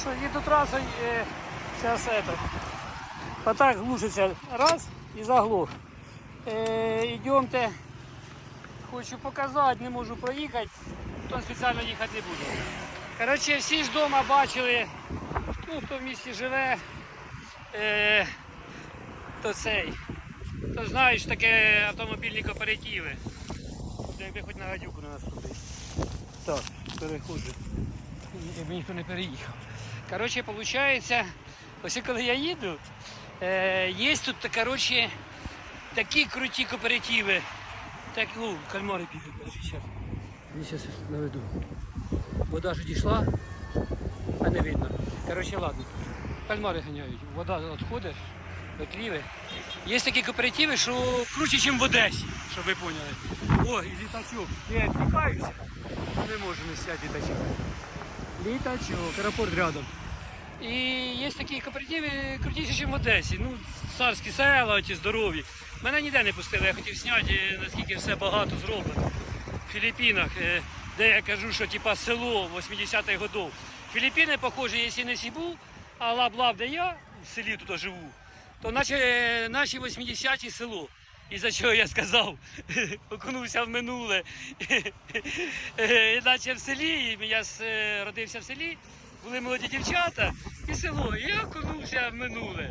що їду трасою, е, зараз это. Отак глушиться раз і заглох. Е, йдемте. Хочу показати, не можу проїхати, то спеціально їхати не буду. Коротше, всі ж вдома бачили, ну, хто в місті живе, е, то цей. То знаєш таке автомобільні кооперативи. Якби хоч на гадюку на нас ходить. Так, переходжу. Якби ніхто не переїхав. Коротше, виходить, ось коли я їду, е, є тут коротше, такі круті кооперативи. Так, ну, кальмари коротше, зараз. Наведу. Вода ж дійшла, а не видно. Коротше, ладно. Кальмари ганяють. Вода відходить, отліви. Є такі кооперативи, що круче, ніж в Одесі, щоб ви поняли. О, і літачок. Я відпікаюся. Не можу не сяти. Літачок, аеропорт рядом. І є такі кооперативи крутіші, ніж в Одесі. Ну, царські села, ті здорові. Мене ніде не пустили, я хотів зняти, наскільки все багато зроблено. В Філіппінах, е, де я кажу, що типа село 80-х годов. Філіппіни, похоже, якщо не Сібу, а Лаб-Лаб, де я в селі тут живу, то наче е, наші 80-ті село. І за чого я сказав, окунувся в минуле. Іначе в селі, я е, родився в селі, були молоді дівчата і село. І я окунувся в минуле.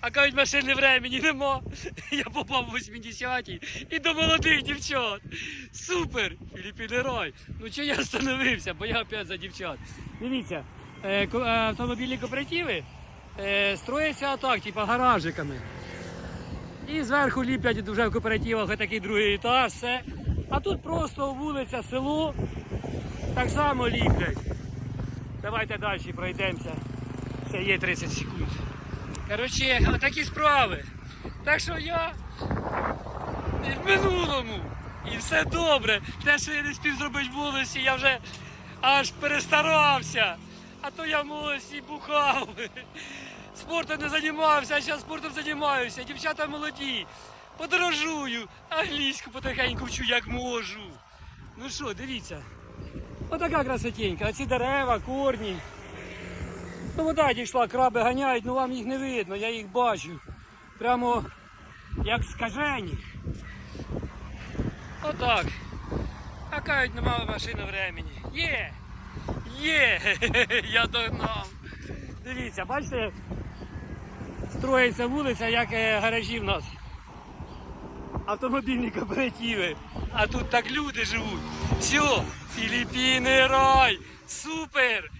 А кажуть, машини времени нема. Я попав в 80-ті і до молодих дівчат. Супер! Філіппіни рай. Ну чи я остановився, бо я опять за дівчат. Дивіться, е, е, автомобільні кооперативи строяться отак, типу гаражиками. І зверху ліплять вже в кооперативах такий другий етаж, все. А тут просто вулиця, село, так само ліплять. Давайте далі пройдемося. Ще є 30 секунд. Коротше, отакі справи. Так що я і в минулому. І все добре. Те, що я не спів зробити в молодості, я вже аж перестарався. А то я в молодості бухав. Спортом не займався, а зараз спортом займаюся. Дівчата молоді. Подорожую, англійську потихеньку вчу, як можу. Ну що, дивіться. Отака красотенька. Оці дерева, корні. Ну, вода дійшла, краби ганяють, ну вам їх не видно, я їх бачу. Прямо як скажені. Отак. А кажуть, немає машини времени. Є! Є! Я догнав. Дивіться, бачите, строїться вулиця, як е, гаражі в нас. Автомобільні кооперативи. А тут так люди живуть. Все, Філіппіни рай! Супер!